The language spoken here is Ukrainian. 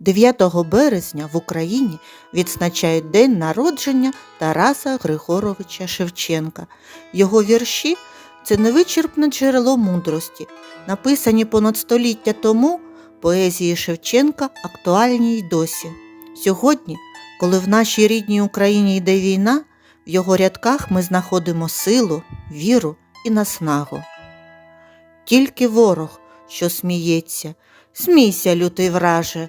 9 березня в Україні відзначають День народження Тараса Григоровича Шевченка. Його вірші це невичерпне джерело мудрості, написані понад століття тому поезії Шевченка актуальні й досі. Сьогодні, коли в нашій рідній Україні йде війна, в його рядках ми знаходимо силу, віру і наснагу. Тільки ворог, що сміється, смійся, лютий враже,